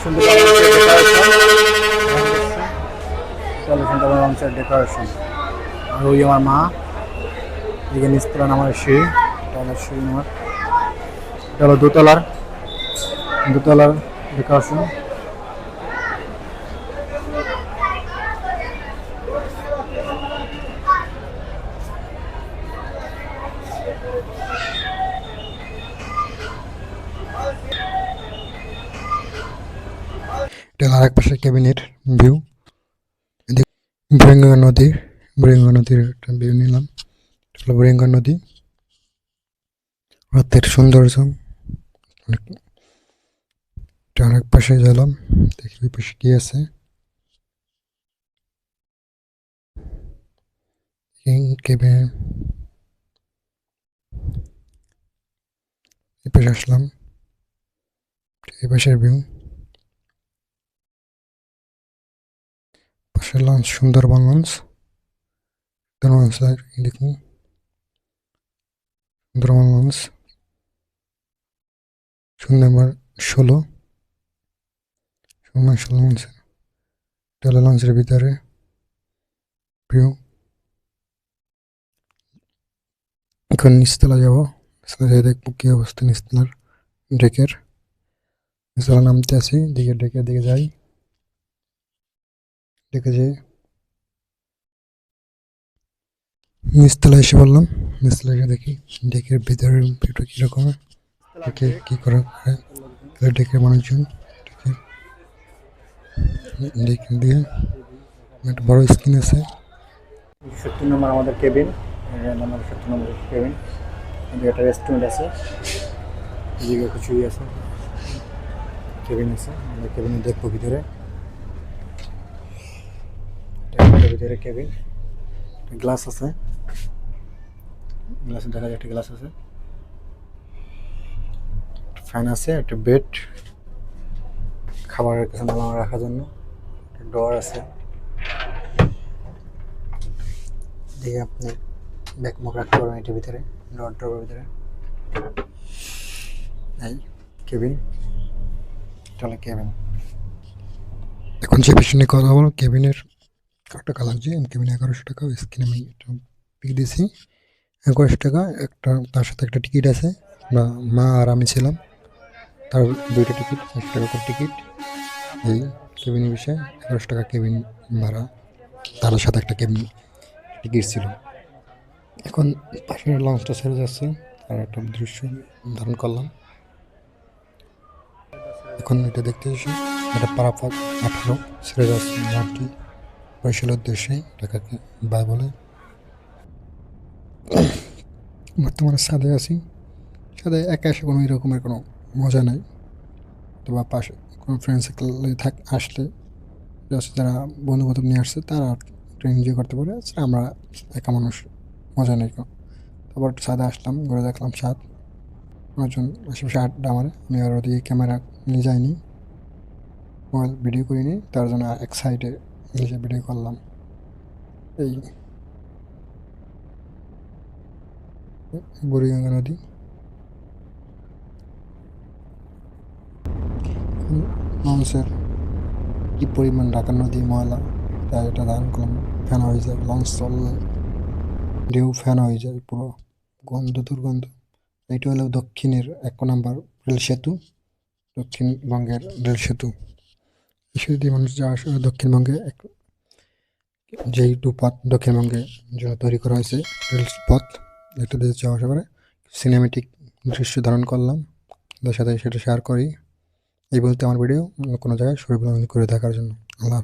সুন্দর ডেকোরেশন লঞ্চের ডেকোরেশন আমার মা, এদিকে নিচতলা আমার সিঁড়ি, এটা হলো সিঁড়ি আমার। এটা হলো দোতলার দোতলার ডেকোরেশন এটা আরেক পাশে ক্যাবিনেট ভিউ। বুড়িগঙ্গা নদী বুড়িগঙ্গা নদীর একটা ভিউ নিলাম। হলো বুড়িগঙ্গা নদী। রাতের সৌন্দর্য। অনেক পাশে গেলাম, দেখি ওই পাশে কি আছে। আসলাম। এই পাশের ভিউ। পাশে লঞ্চ সুন্দরবন লঞ্চ লঞ্চ দেখুন সুন্দরবন লঞ্চ সুন্দরবন ষোলো সুন্দরবন ষোলো লঞ্চ এটা হলো লঞ্চের ভিতরে ভিউ এখন নিচতলা যাব নিচতলা যাই দেখব কি অবস্থা নিচতলার ডেকের নিচতলা নামতে আসি দিকে ডেকে দিকে যাই যাই নিচতলা এসে বললাম নিচতলা এসে দেখি ডেকের ভিতরের ভিউটা কীরকম, ডেকে কী করা হয় ডেকের মানুষজন, ডেকে দিয়ে একটা বড় স্ক্রিন আছে। সত্তর নম্বর আমাদের কেবিন নম্বর সত্তর নম্বর কেবিন একটা রেস্টুরেন্ট আছে, এদিকে কিছুই আছে কেবিন আছে, আমরা কেবিনে দেখব ভিতরে এটা একটা ভিতরে কেবিন। গ্লাস আছে। গ্লাসে দেখা যায় একটা গ্লাস আছে। ফ্যান আছে, একটা বেড। খাবারের কিছু নামানো রাখার জন্য। ডোর আছে। দিয়ে আপনি মুখ রাখতে পারবেন এটার ভিতরে ডর ড্রপের ভিতরে। এই কেবিন। চলে কেবিন। এখন যে পেছনে কথা বলো, কেবিনের কত টাকা লাগছে কেবিনে এগারোশো টাকা স্ক্রিনে আমি একটা পিক দিয়েছি। এগারোশো টাকা, একটা তার সাথে একটা টিকিট আছে, বা মা আর আমি ছিলাম। তার দুইটা টিকিট একশো টাকা করে টিকিট এই কেবিনের বিষয়ে এগারোশো টাকা কেবিন ভাড়া। তার সাথে একটা কেবিন টিকিট ছিল। এখন পাশের লঞ্চটা ছেড়ে যাচ্ছে, আর একটা দৃশ্য ধারণ করলাম। এখন এটা দেখতে এসে, এটা পারাপাত আঠারো, ছেড়ে যাচ্ছে মাঠটি। বরিশালের উদ্দেশ্যে ঢাকাকে বাই বলে। বর্তমানে সাদে আছি। সাদে একা এসে কোনো এরকমের কোনো মজা নাই। অথবা পাশে কোনো ফ্রেন্ড সার্কেলে থাক, আসলে just যারা বন্ধু বান্ধব নিয়ে আসছে, তারা একটু এনজয় করতে পারে। আমরা একা মানুষ, মজা নেই তারপর সাদে আসলাম, ঘুরে দেখলাম সাদ পাঁচজন আশেপাশে আড্ডা আমার আমি আর ওদিকে ক্যামেরা নিয়ে যাইনি। মোবাইল ভিডিও করিনি। তার জন্য এক সাইডে নিজে ভিডিও করলাম। এই বুড়িগঙ্গা নদী। লঞ্চের কী পরিমাণ ঢাকা নদী, ময়লা তাই এটা ধারণ করলাম। ফ্যান হয়ে যায়, লঞ্চ চললে ঢেউ ফ্যান হয়ে যায়, পুরো গন্ধ, দুর্গন্ধ। এইটা হলো দক্ষিণের এক নম্বর রেল সেতু দক্ষিণবঙ্গের রেল সেতু। সেতু দিয়ে মানুষ যাওয়া আসা দক্ষিণবঙ্গে এক যেই টু পথ দক্ষিণবঙ্গে জন্য তৈরি করা হয়েছে, রেল পথ একটু দেশে যাওয়া আসা করে সিনেমেটিক দৃশ্য ধারণ করলাম। তাদের সাথে সেটা শেয়ার করি। এই বলতে আমার ভিডিও কোনো জায়গায় শরীর করে দেখার জন্য। আল্লাহ।